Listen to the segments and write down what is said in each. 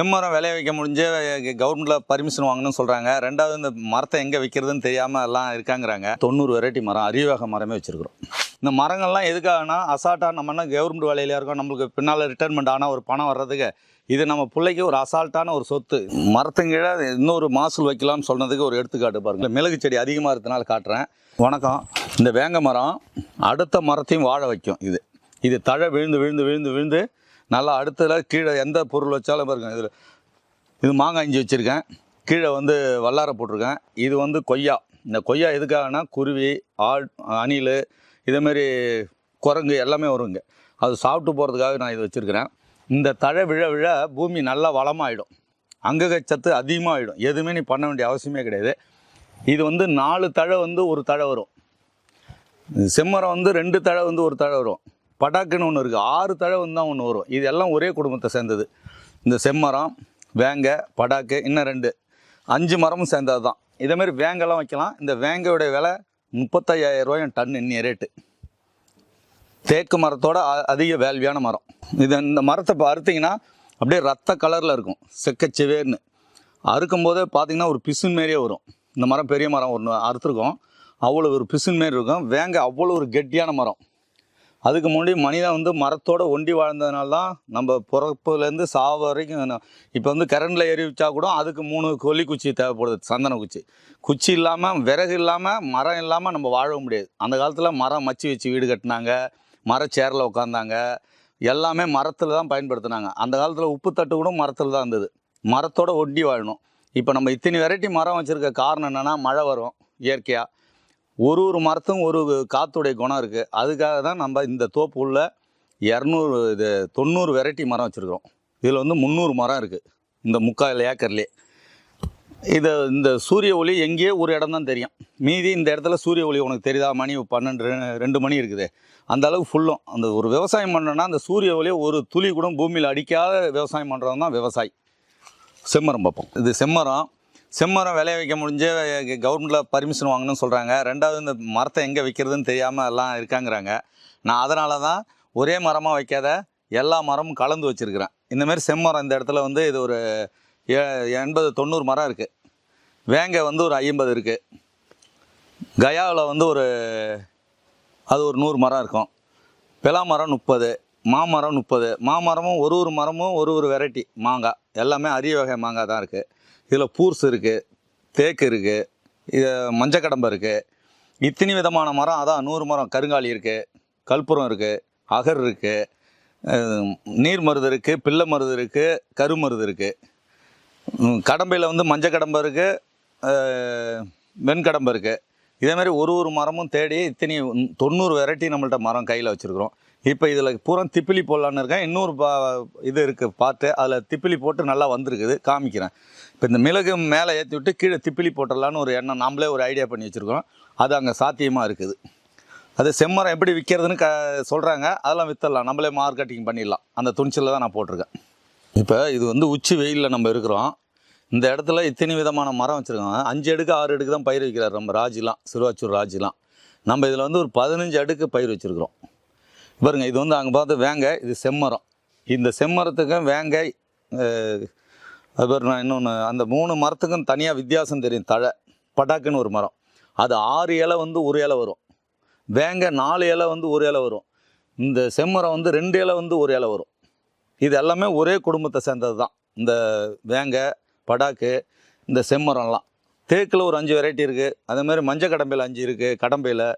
செம்மரம் விளைய வைக்க முடிஞ்சு கவர்மெண்ட்டில் பர்மிஷன் வாங்கணும்னு சொல்கிறாங்க ரெண்டாவது இந்த மரத்தை எங்கே வைக்கிறதுன்னு தெரியாமல் எல்லாம் இருக்காங்கிறாங்க. தொண்ணூறு வெரைட்டி மரம் அரியவகை மரமே வச்சுருக்குறோம். இந்த மரங்கள்லாம் எதுக்காகனா அசால்ட்டாக நம்ம என்ன கவர்மெண்ட் வேலையில இருக்கோம் நம்மளுக்கு பின்னால் ரிட்டைர்மெண்ட் ஆனால் ஒரு பணம் வர்றதுக்கு இது நம்ம பிள்ளைக்கு ஒரு அசால்ட்டான ஒரு சொத்து. மரத்துங்கீழே இன்னொரு மாசூல் வைக்கலாம்னு சொன்னதுக்கு ஒரு எடுத்துக்காட்டு பாருங்கள் மிளகு செடி அதிகமாக இருக்கிறதுனால காட்டுறேன். வணக்கம். இந்த வேங்க மரம் அடுத்த மரத்தையும் வாழ வைக்கும் இது. இது தழை விழுந்து விழுந்து விழுந்து விழுந்து நல்லா அடுத்ததில் கீழே எந்த பொருள் வச்சாலும் இருக்கும் இதில். இது மாங்காய் இஞ்சி வச்சுருக்கேன். கீழே வந்து வல்லாரை போட்டிருக்கேன். இது வந்து கொய்யா. இந்த கொய்யா எதுக்காகனா குருவி ஆள் அணில் இதேமாரி குரங்கு எல்லாமே வருங்க அது சாப்பிட்டு போகிறதுக்காக நான் இது வச்சுருக்கிறேன். இந்த தழை விழ விழ பூமி நல்லா வளமாகிடும் அங்கக சத்து அதிகமாகிடும் எதுவுமே நீ பண்ண வேண்டிய அவசியமே கிடையாது. இது வந்து நாலு தழை வந்து ஒரு தழை வரும். செம்மரம் வந்து ரெண்டு தழை வந்து ஒரு தழை வரும். பட்டாக்குன்னு ஒன்று இருக்குது ஆறு தழை வந்து தான் ஒன்று வரும். இது எல்லாம் ஒரே குடும்பத்தை சேர்ந்தது. இந்த செம்மரம் வேங்க படாக்கு இன்னும் ரெண்டு. அஞ்சு மரமும் சேர்ந்தது தான். இதேமாரி வேங்கெல்லாம் வைக்கலாம். இந்த வேங்கையுடைய விலை முப்பத்தையாயிரம் ரூபாயும் டன் இன்னிய ரேட்டு தேக்கு மரத்தோட அ- அதிக வேல்வியான மரம். இது இந்த மரத்தை இப்போ அறுத்தீங்கன்னா அப்படியே ரத்த கலரில் இருக்கும். செக்கச்சிவேர்னு அறுக்கும் போதே பார்த்தீங்கன்னா ஒரு பிசுன் மாரியே வரும். இந்த மரம் பெரிய மரம் ஒன்று அறுத்துருக்கோம். அவ்வளோ ஒரு பிசுன் மாரி இருக்கும். வேங்க அவ்வளோ ஒரு கெட்டியான மரம். அதுக்கு முன்னாடி மனிதன் வந்து மரத்தோட ஒண்டி வாழ்ந்ததுனால தான் நம்ம பிறப்புலேருந்து சாவு வரைக்கும் இப்போ வந்து கரண்டில் ஏறி வச்சா கூட அதுக்கு மூணு கொல்லி குச்சி தேவைப்படுது சந்தன குச்சி. குச்சி இல்லாமல் விறகு இல்லாமல் மரம் இல்லாமல் நம்ம வாழ முடியாது. அந்த காலத்தில் மரம் மச்சி வச்சு வீடு கட்டினாங்க மரச்சேரில் உட்காந்தாங்க எல்லாமே மரத்தில் தான் பயன்படுத்தினாங்க. அந்த காலத்தில் உப்பு தட்டு கூட மரத்தில் தான் இருந்தது. மரத்தோட ஒட்டி வாழணும். இப்போ நம்ம இத்தனை வெரைட்டி மரம் வச்சுருக்க காரணம் என்னென்னா மழை வரும் இயற்கையாக ஒரு ஒரு மரத்தும் ஒரு காற்றுடைய குணம் இருக்குது அதுக்காக தான் நம்ம இந்த தோப்பு உள்ள இரநூறு இது தொண்ணூறு வெரைட்டி மரம் வச்சுருக்கிறோம். இதில் வந்து முந்நூறு மரம் இருக்குது இந்த முக்கால் ஏக்கர்லேயே. இதை இந்த சூரிய ஒளி எங்கேயோ ஒரு இடம் தான் தெரியும். மீதி இந்த இடத்துல சூரிய ஒளி உனக்கு தெரியுதா? மணி பன்னெண்டு ரெண்டு மணி இருக்குது. அந்த அளவுக்கு ஃபுல்லும் அந்த ஒரு விவசாயம் பண்ணோன்னா அந்த சூரிய ஒளி ஒரு துளி கூட பூமியில் அடிக்காத விவசாயம் பண்ணுறவங்க தான் விவசாயி. செம்மரம் பார்ப்போம். இது செம்மரம். செம்மரம் விளைய வைக்க முடிஞ்சு கவர்மெண்ட்டில் பர்மிஷன் வாங்கணும்னு சொல்கிறாங்க ரெண்டாவது இந்த மரத்தை எங்கே வைக்கிறதுன்னு தெரியாமல் எல்லாம் இருக்காங்கிறாங்க. நான் அதனால தான் ஒரே மரமாக வைக்காத எல்லா மரமும் கலந்து வச்சுருக்கிறேன். இந்தமாரி செம்மரம் இந்த இடத்துல வந்து இது ஒரு எண்பது தொண்ணூறு மரம் இருக்குது வேங்கை வந்து ஒரு ஐம்பது இருக்குது கயாவில் வந்து ஒரு அது ஒரு நூறு மரம் இருக்கும். பிலா மரம் முப்பது. மாமரம் முப்பது. மாமரமும் ஒரு ஒரு மரமும் ஒரு ஒரு வெரைட்டி மாங்காய். எல்லாமே அரிய வகை மாங்காய் தான் இருக்குது இதில் பூர்ஸ் இருக்குது தேக்கு இருக்குது இது மஞ்சக்கடம்பு இருக்குது இத்தனி விதமான மரம் அதான் நூறு மரம். கருங்காலி இருக்குது கற்பூரம் இருக்குது அகர் இருக்குது நீர் மருது இருக்குது பிள்ளை மருது இருக்குது கருமருது இருக்குது கடம்பையில் வந்து மஞ்சக்கடம்பு இருக்குது வெண்கடம்பு இருக்குது இதேமாதிரி ஒரு ஒரு மரமும் தேடி இத்தனை தொண்ணூறு வெரைட்டி நம்மள்ட்ட மரம் கையில் வச்சுருக்குறோம். இப்போ இதில் பூரா திப்பிலி போடலான்னு இருக்கேன். இன்னொரு பா இது இருக்குது பார்த்து அதில் திப்பிலி போட்டு நல்லா வந்திருக்குது. காமிக்கிறேன். இப்போ இந்த மிளகு மேலே ஏற்றி விட்டு கீழே திப்பிலி போட்டுடலான்னு ஒரு எண்ணம் நாமளே ஒரு ஐடியா பண்ணி வச்சுருக்கோம். அது அங்கே சாத்தியமாக இருக்குது. அது செம்மரம் எப்படி விற்கிறதுன்னு க சொல்கிறாங்க அதெல்லாம் விற்றுடலாம் நம்மளே மார்க்கெட்டிங் பண்ணிடலாம். அந்த துணிச்சலில் தான் நான் போட்டிருக்கேன். இப்போ இது வந்து உச்சி வெயிலில் நம்ம இருக்கிறோம். இந்த இடத்துல இத்தனை விதமான மரம் வச்சுருக்காங்க. அஞ்சு அடுக்கு ஆறு அடுக்கு தான் பயிர் வைக்கிறார் நம்ம ராஜிலாம் சிறுவாச்சூர் ராஜிலாம். நம்ம இதில் வந்து ஒரு பதினஞ்சு அடுக்கு பயிர் வச்சுருக்குறோம். பாருங்க இது வந்து அங்கே பார்த்து வேங்கை இது செம்மரம். இந்த செம்மரத்துக்கும் வேங்கை அது பாரு நான் இன்னொன்று அந்த மூணு மரத்துக்கும் தனியாக வித்தியாசம் தெரியும் தழை பட்டாக்குன்னு ஒரு மரம். அது ஆறு இலை வந்து ஒரு இலை வரும். வேங்கை நாலு இலை வந்து ஒரு இலை வரும். இந்த செம்மரம் வந்து ரெண்டு இலை வந்து ஒரு இலை வரும். இது எல்லாமே ஒரே குடும்பத்தை சேர்ந்தது தான் இந்த வேங்கை படாக்கு இந்த செம்மரம்லாம். தேக்கில் ஒரு அஞ்சு வெரைட்டி இருக்குது அதேமாதிரி மஞ்சள் கடம்பையில் அஞ்சு இருக்குது கடம்பையில்.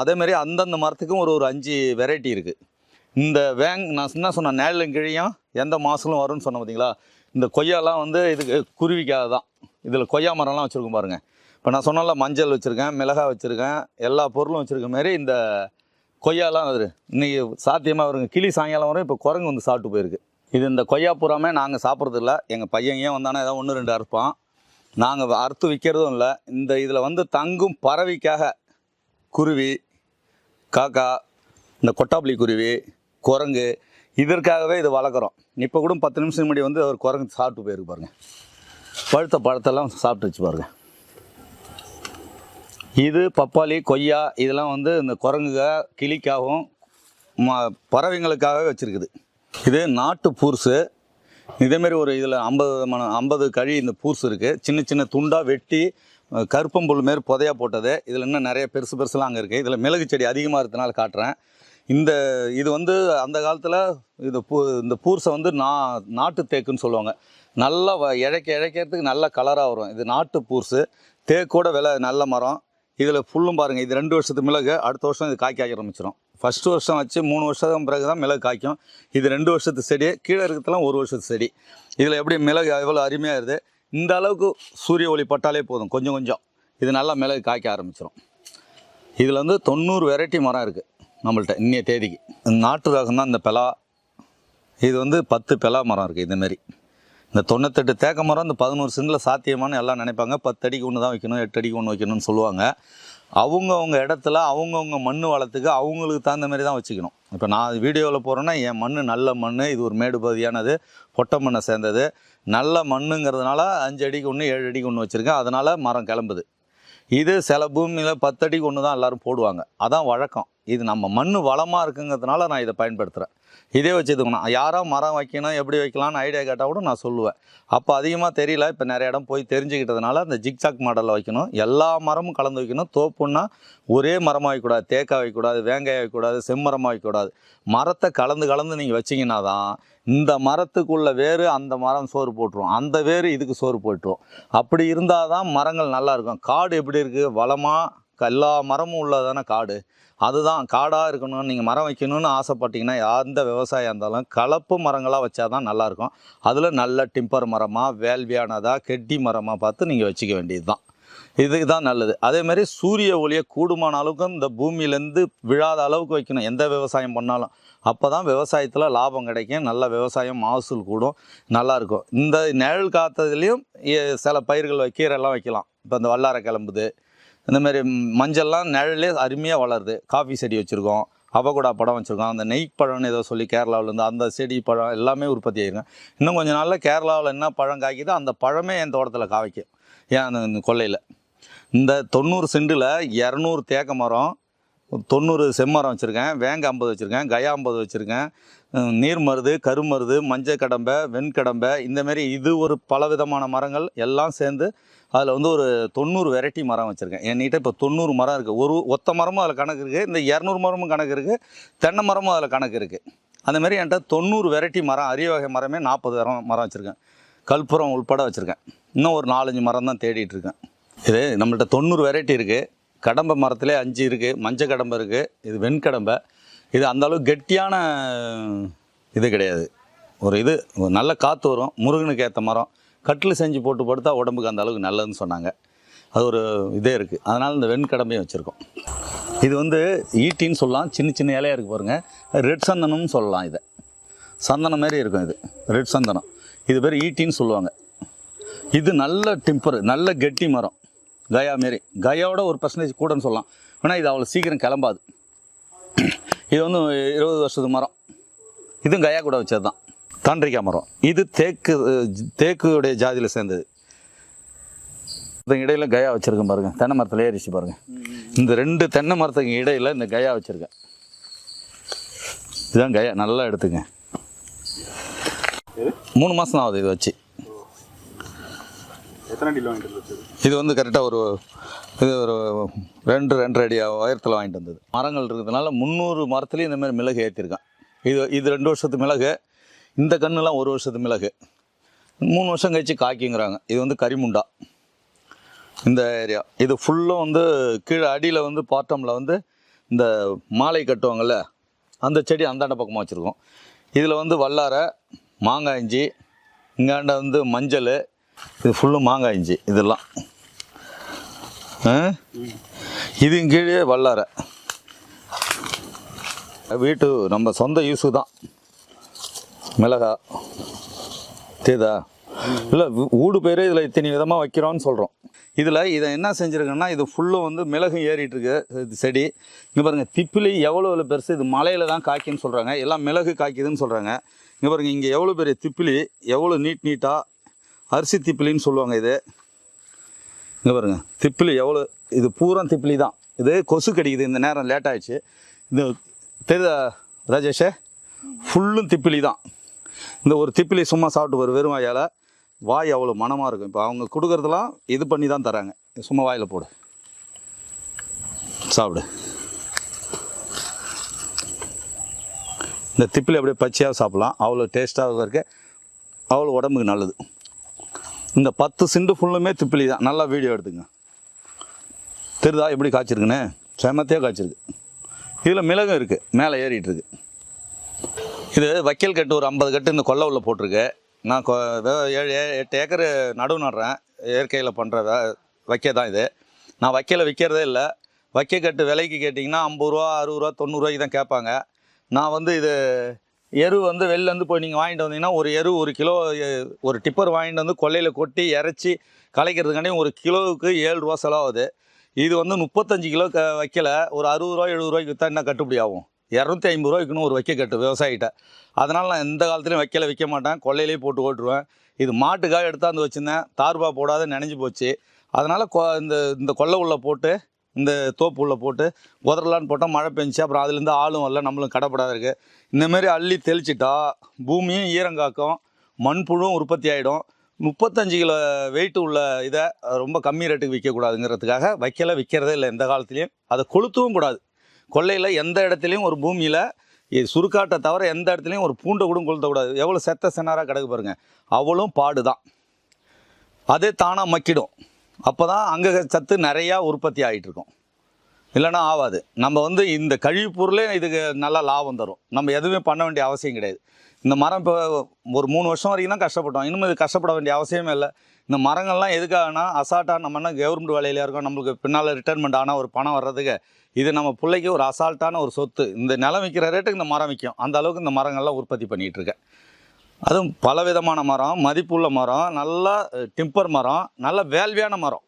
அதேமாதிரி அந்தந்த மரத்துக்கும் ஒரு ஒரு அஞ்சு வெரைட்டி இருக்குது இந்த வேங் நான் என்ன சொன்னேன் நேரிலும் கிழியும் எந்த மாசலும் வரும்னு சொன்னேன் பார்த்தீங்களா இந்த கொய்யாலாம் வந்து இதுக்கு குருவிக்காக தான் இதில் கொய்யா மரம்லாம் வச்சுருக்கோம் பாருங்கள் இப்போ நான் சொன்னால மஞ்சள் வச்சுருக்கேன் மிளகாய் வச்சுருக்கேன் எல்லா பொருளும் வச்சுருக்க மாரி இந்த கொய்யாலாம் அது இன்றைக்கி சாத்தியமாக வருங்க. கிளி சாயங்காலம் வரும் இப்போ குரங்கு வந்து சாப்பிட்டு போயிருக்கு. இது இந்த கொய்யா பூராமே நாங்கள் சாப்பிட்றது இல்லை. எங்கள் பையன் ஏன் வந்தானே ஏதாவது ஒன்று ரெண்டு அறுப்பான். நாங்கள் அறுத்து விற்கிறதும் இல்லை. இந்த இதில் வந்து தங்கும் பறவைக்காக குருவி காக்கா இந்த கொட்டாப்புளி குருவி குரங்கு இதற்காகவே இது வளர்க்குறோம். இப்போ கூட பத்து நிமிஷம் முன்னாடி வந்து ஒரு குரங்கு சாப்பிட்டு போயிருக்கு பாருங்கள் பழுத்த பழத்தெல்லாம் சாப்பிட்டு வச்சு பாருங்கள் இது பப்பாளி கொய்யா இதெல்லாம் வந்து இந்த குரங்குக கிளிக்காகவும் பறவைங்களுக்காகவே வச்சுருக்குது. இது நாட்டு பூர்ஸு இதேமாரி ஒரு இதில் ஐம்பது மன ஐம்பது கழி இந்த பூர்ஸ் இருக்குது சின்ன சின்ன துண்டாக வெட்டி கருப்பம்புல் மாரி புதையா போட்டது. இதில் இன்னும் நிறைய பெருசு பெருசுலாம் அங்கே இருக்குது இதில் மிளகு செடி அதிகமாக இருக்கிறதுனால காட்டுறேன். இந்த இது வந்து அந்த காலத்தில் இது பூ இந்த பூர்ஸை வந்து நா நாட்டு தேக்குன்னு சொல்லுவாங்க. நல்லா வ- இழைக்க இழைக்கிறதுக்கு நல்ல கலராக வரும். இது நாட்டு பூர்ஸு தேக்கோட விலை நல்ல மரம். இதில் ஃபுல்லும் பாருங்கள் இது ரெண்டு வருஷத்து மிளகு. அடுத்த வருஷம் இது காய்க்க ஆரம்பிச்சிடும் ஃபஸ்ட்டு வருஷம் வச்சு மூணு வருஷம் பிறகு தான் மிளகு காய்க்கும். இது ரெண்டு வருஷத்து செடி. கீழே இருக்கிறதுலாம் ஒரு வருஷத்து செடி. இதில் எப்படி மிளகு எவ்வளோ அருமையாக இருக்குது. இந்த அளவுக்கு சூரிய ஒளி பட்டாலே போதும் கொஞ்சம் கொஞ்சம். இது நல்லா மிளகு காய்க்க ஆரம்பிச்சிடும் இதில் வந்து தொண்ணூறு வெரைட்டி மரம் இருக்குது நம்மள்ட்ட இன்னைய தேதிக்கு. நாட்டு ரகம் தான் இந்த பெலா இது வந்து பத்து பெலா மரம் இருக்குது இதுமாரி இந்த தொண்ணூத்தெட்டு தேக்க மரம் இந்த பதினோரு சென்டில் சாத்தியமானு எல்லாம் நினைப்பாங்க. பத்து அடிக்கு ஒன்று தான் வைக்கணும் எட்டு அடிக்கு ஒன்று வைக்கணும்னு சொல்லுவாங்க. அவங்கவுங்க இடத்துல அவங்கவுங்க மண் வளத்துக்கு அவங்களுக்கு தகுந்த மாதிரி தான் வச்சுக்கணும். இப்போ நான் வீடியோவில் போகிறேன்னா என் மண் நல்ல மண் இது ஒரு மேடு பகுதியானது பொட்டை மண்ணை சேர்ந்தது. நல்ல மண்ணுங்கிறதுனால அஞ்சு அடிக்கு ஒன்று ஏழு அடிக்கு ஒன்று வச்சுருக்கேன். அதனால் மரம் கிளம்புது. இது சில பூமியில் பத்தடிக்கு ஒன்று தான் எல்லாரும் போடுவாங்க. அதான் வழக்கம். இது நம்ம மண் வளமாக இருக்குங்கிறதுனால நான் இதை பயன்படுத்துகிறேன் இதே வச்சுக்கணும் யாரோ மரம் வைக்கணும் எப்படி வைக்கலாம்னு ஐடியா கேட்டால் கூட நான் சொல்லுவேன். அப்போ அதிகமாக தெரியல இப்போ நிறைய இடம் போய் தெரிஞ்சுக்கிட்டதுனால அந்த ஜிக்சாக் மாடலில் வைக்கணும். எல்லா மரமும் கலந்து வைக்கணும். தோப்புன்னா ஒரே மரமாக வைக்கக்கூடாது தேக்காய் வைக்கக்கூடாது வேங்காய் வைக்கக்கூடாது செம்மரமாக வைக்கக்கூடாது. மரத்தை கலந்து கலந்து நீங்கள் வச்சிங்கன்னா தான் இந்த மரத்துக்குள்ள வேறு அந்த மரம் சோறு போட்டுரும். அந்த வேறு இதுக்கு சோறு போட்டுரும். அப்படி இருந்தால் தான் மரங்கள் நல்லா இருக்கும். காடு எப்படி இருக்குது வளமாக எல்லா மரமும் உள்ளதான காடு? அதுதான் காடாக இருக்கணும்னு நீங்கள் மரம் வைக்கணும்னு ஆசைப்பட்டீங்கன்னா எந்த விவசாயம் இருந்தாலும் கலப்பு மரங்களாக வச்சா தான் நல்லாயிருக்கும். அதில் நல்ல டிம்பர் மரமாக வேள்வியானதாக கெட்டி மரமாக பார்த்து நீங்கள் வச்சுக்க வேண்டியது தான் இதுக்கு தான் நல்லது. அதே மாதிரி சூரிய ஒளியை கூடுமான அளவுக்கு இந்த பூமியிலேருந்து விழாத அளவுக்கு வைக்கணும். எந்த விவசாயம் பண்ணாலும் அப்போ தான் விவசாயத்தில் லாபம் கிடைக்கும். நல்ல விவசாயம் மகசூல் கூடும். நல்லாயிருக்கும். இந்த நிழல் காத்ததுலேயும் சில பயிர்கள் வை- கீரைலாம் வைக்கலாம். இப்போ இந்த வல்லாரை கிளம்புது. இந்த மாதிரி மஞ்சள்லாம் நிழலே அருமையாக வளருது. காஃபி செடி வச்சுருக்கோம் அவகோடா பழம் வச்சுருக்கோம் அந்த நெய் பழம்னு ஏதோ சொல்லி கேரளாவிலேருந்து அந்த செடி பழம் எல்லாமே உற்பத்தி ஆகிருக்கும் இன்னும் கொஞ்சம் நாளில் கேரளாவில் என்ன பழம் காய்க்குதோ அந்த பழமே என் தோட்டத்தில் காய்க்கும். ஏன் அந்த இந்த கொல்லையில் இந்த தொண்ணூறு செண்டில் இரநூறு தேக்க மரம் தொண்ணூறு செம்மரம் வச்சுருக்கேன் வேங்க ஐம்பது வச்சுருக்கேன் கயா ஐம்பது வச்சுருக்கேன் நீர் மருது கருமருது மஞ்சள் கடம்பை வெண்கடம்பை இந்தமாரி இது ஒரு பல விதமான மரங்கள் எல்லாம் சேர்ந்து அதில் வந்து ஒரு தொண்ணூறு வெரைட்டி மரம் வச்சுருக்கேன். என்கிட்ட இப்போ தொண்ணூறு மரம் இருக்குது ஒரு ஒத்த மரமும் அதில் கணக்கு இருக்குது இந்த இரநூறு மரமும் கணக்கு இருக்குது தென்னை மரமும் அதில் கணக்கு இருக்குது அந்தமாரி என்கிட்ட தொண்ணூறு வெரைட்டி மரம் அரிய வகை மரமே நாற்பது மரம் மரம் வச்சுருக்கேன். கற்பூரம் உள்பட வச்சுருக்கேன். இன்னும் ஒரு நாலஞ்சு மரம் தான் தேடிட்டுருக்கேன் இது நம்மள்கிட்ட தொண்ணூறு வெரைட்டி இருக்குது கடம்பை மரத்திலே அஞ்சு இருக்குது மஞ்சள் கடம்பை இருக்குது இது வெண்கடம்பை இது அந்த அளவுக்கு கெட்டியான இது கிடையாது. ஒரு இது ஒரு நல்ல காற்று வரும் முருகனுக்கு ஏற்ற மரம். கட்டில் செஞ்சு போட்டு படுத்தா உடம்புக்கு அந்த அளவுக்கு நல்லதுன்னு சொன்னாங்க. அது ஒரு இதே இருக்குது அதனால் இந்த வெண்கடம்பையும் வச்சுருக்கோம். இது வந்து ஈட்டின்னு சொல்லலாம். சின்ன சின்ன இலையாக இருக்குது பாருங்கள் ரெட் சந்தனம்னு சொல்லலாம் இதை. சந்தனம் மாதிரி இருக்கும் இது. ரெட் சந்தனம். இது பேர் ஈட்டின்னு சொல்லுவாங்க. இது நல்ல டிம்பர் நல்ல கெட்டி மரம். கயா மாரி. கயாவோட ஒரு பர்சன்டேஜ் கூடன்னு சொல்லலாம். ஆனால் இது அவ்வளோ சீக்கிரம் கிளம்பாது. இது வந்து இருபது வருஷத்து மரம். இதுவும் கயா கூட வச்சது தான் தாண்டிக்காய் மரம். இது தேக்கு தேக்குடைய ஜாதியில் சேர்ந்தது. இந்த இடையில கயா வச்சுருக்கேன் பாருங்க. தென்னை மரத்தில் ஏறிச்சு பாருங்க. இந்த ரெண்டு தென்னை மரத்துக்கு இடையில இந்த கயா வச்சுருக்கேன். இதுதான் கயா. நல்லா எடுத்துங்க. மூணு மாதம் ஆகுது இது வச்சு. எத்தனை வச்சது இது வந்து கரெக்டாக ஒரு இது ஒரு ரெண்டு ரெண்டரை அடி உயரத்தில் வாங்கிட்டு வந்தது. மரங்கள் இருக்கிறதுனால முந்நூறு மரத்துலேயும் இந்த மாதிரி மிளகு ஏற்றிருக்கான் இது இது ரெண்டு வருஷத்து மிளகு இந்த கன்றுலாம் ஒரு வருஷத்து மிளகு. மூணு வருஷம் கழிச்சு காய்க்குங்கிறாங்க. இது வந்து கரிமுண்டா. இந்த ஏரியா. இது ஃபுல்லும் வந்து கீழே அடியில் வந்து பாட்டமில் வந்து இந்த மாலை கட்டுவாங்கள்ல அந்த செடி அந்தாண்ட பக்கமாக வச்சுருக்கோம். இதில் வந்து வல்லாரை மாங்காய் இஞ்சி இங்காண்ட வந்து மஞ்சள் இது ஃபுல்லும் மாங்காய் இஞ்சி இதெல்லாம். இது கீழே வல்லாரை. வீட்டு நம்ம சொந்த யூஸு தான். மிளகா தேதா. இல்லை ஊடு பேர் இதில் இத்தனை விதமாக வைக்கிறோன்னு சொல்கிறோம் இதில் இதை என்ன செஞ்சுருக்கேன்னா இது ஃபுல்லும் வந்து மிளகு ஏறிட்டுருக்கு இது செடி. இங்கே பாருங்கள் திப்பிலி எவ்வளோ எவ்வளோ பெருசு இது மலையில் தான் காய்க்குன்னு சொல்கிறாங்க எல்லாம் மிளகு காய்க்குதுன்னு சொல்கிறாங்க இங்கே பாருங்கள் இங்கே எவ்வளோ பெரிய திப்பிலி எவ்வளோ நீட் நீட்டாக அரிசி திப்பிலின்னு சொல்லுவாங்க இது. இங்கே பாருங்கள் திப்பிலி எவ்வளோ இது பூரா திப்பிலி தான். இது கொசு கடிக்குது இந்த நேரம் லேட் ஆயிடுச்சு. இந்த தெரியுதா ராஜேஷே? ஃபுல்லும் திப்பிலி தான். இந்த ஒரு திப்பிலி சும்மா சாப்பிட்டு ஒரு வெறும் வாயால். வாய் அவ்வளோ மனமாக இருக்கும். இப்போ அவங்க கொடுக்குறதெல்லாம் இது பண்ணி தான் தராங்க. சும்மா வாயில் போடு. சாப்பிடு. இந்த திப்பிலி அப்படியே பச்சையாக சாப்பிட்லாம். அவ்வளோ டேஸ்ட்டாக இருக்க. அவ்வளோ உடம்புக்கு நல்லது. இந்த பத்து சிண்டு ஃபுல்லுமே திப்பிலி தான். நல்லா வீடியோ எடுத்துங்க. தெரிதா எப்படி காய்ச்சிருக்குன்னு? செமத்தையாக காய்ச்சிருக்கு. இதில் மிளகும் இருக்குது மேலே ஏறிட்டு இருக்கு. இது வைக்கல் கட்டு ஒரு ஐம்பது கட்டு இந்த கொல்லை உள்ள போட்டிருக்கு. நான் கொ- ஏழு ஏ- எட்டு ஏக்கர் நடுவு நடுறேன். இயற்கையில் பண்ணுற வைக்க தான் இது. நான் வைக்கல விற்கிறதே இல்லை. வைக்க கட்டு விலைக்கு கேட்டிங்கன்னா ஐம்பது ரூபா அறுபது ரூபா தொண்ணூறுரூவாய்க்கு தான் கேட்பாங்க. நான் வந்து இது எரு வந்து வெளிலேருந்து போய் நீங்கள் வாங்கிட்டு வந்தீங்கன்னா ஒரு எரு ஒரு கிலோ ஒரு டிப்பர் வாங்கிட்டு வந்து கொல்லையில் கொட்டி இறச்சி கலைக்கிறதுக்காண்டி ஒரு கிலோவுக்கு ஏழு ரூபா செலவாகுது. இது வந்து முப்பத்தஞ்சு கிலோ க வைக்கல. ஒரு அறுபது ரூபா எழுபது ரூபாய்க்கு விற்றா என்ன கட்டுப்படி ஆகும்? இரநூத்தி ஐம்பது ரூபா ஒரு வைக்க கட்டு விவசாயிகிட்ட. அதனால் நான் எந்த காலத்துலையும் வைக்கல விற்க மாட்டேன். கொல்லையிலேயே போட்டு ஓட்டுருவேன். இது மாட்டுக்காக எடுத்தாந்து வச்சுருந்தேன். தார்பா போடாத நினைஞ்சு போச்சு. அதனால் கொ இந்த இந்த கொல்லை உள்ளே போட்டு இந்த தோப்பு உள்ளே போட்டு உதறலான்னு போட்டால் மழை பெஞ்சிச்சு. அப்புறம் அதுலேருந்து ஆளும் வரல நம்மளும் கடப்படாத இருக்குது இந்தமாரி அள்ளி தெளிச்சிட்டா பூமியும் ஈரங்காக்கும் மண்புழுவும் உற்பத்தி ஆகிடும் முப்பத்தஞ்சு கிலோ வெயிட் உள்ள இதை ரொம்ப கம்மி ரேட்டுக்கு விற்கக்கூடாதுங்கிறதுக்காக வைக்கல விற்கிறதே இல்லை எந்த காலத்துலேயும். அதை கொளுத்தவும் கூடாது. கொல்லையில் எந்த இடத்துலையும் ஒரு பூமியில் சுருக்காட்டை தவிர எந்த இடத்துலையும் ஒரு பூண்டை கூட கொளுத்தக்கூடாது. எவ்வளோ செத்த செனாராக கிடக்கு பாருங்கள் அவளும் பாடு தான் அதே தானாக மக்கிடும். அப்போ தான் அங்கே சத்து நிறையா உற்பத்தி ஆகிட்டு இருக்கும். இல்லைன்னா ஆகாது நம்ம வந்து இந்த கழிவுப் பொருளே இதுக்கு நல்லா லாபம் தரும். நம்ம எதுவுமே பண்ண வேண்டிய அவசியம் கிடையாது. இந்த மரம் இப்போ ஒரு மூணு வருஷம் வரைக்கும் தான் கஷ்டப்பட்டோம். இன்னும் இது கஷ்டப்பட வேண்டிய அவசியமே இல்லை. இந்த மரங்கள்லாம் எதுக்காகனா அசால்ட்டாக நம்ம என்ன கவர்மெண்ட் வேலையில இருக்கோம். நம்மளுக்கு பின்னால் ரிட்டர்மெண்ட் ஆனால் ஒரு பணம் வர்றதுக்கு இது நம்ம பிள்ளைக்கு ஒரு அசால்ட்டான ஒரு சொத்து. இந்த நிலம் விற்கிற ரேட்டுக்கு இந்த மரம் விற்கும் அந்த அளவுக்கு இந்த மரங்கள்லாம் உற்பத்தி பண்ணிகிட்ருக்கேன் அதுவும் பலவிதமான மரம் மதிப்புள்ள மரம் நல்லா டிம்பர் மரம் நல்ல வேள்வியான மரம்.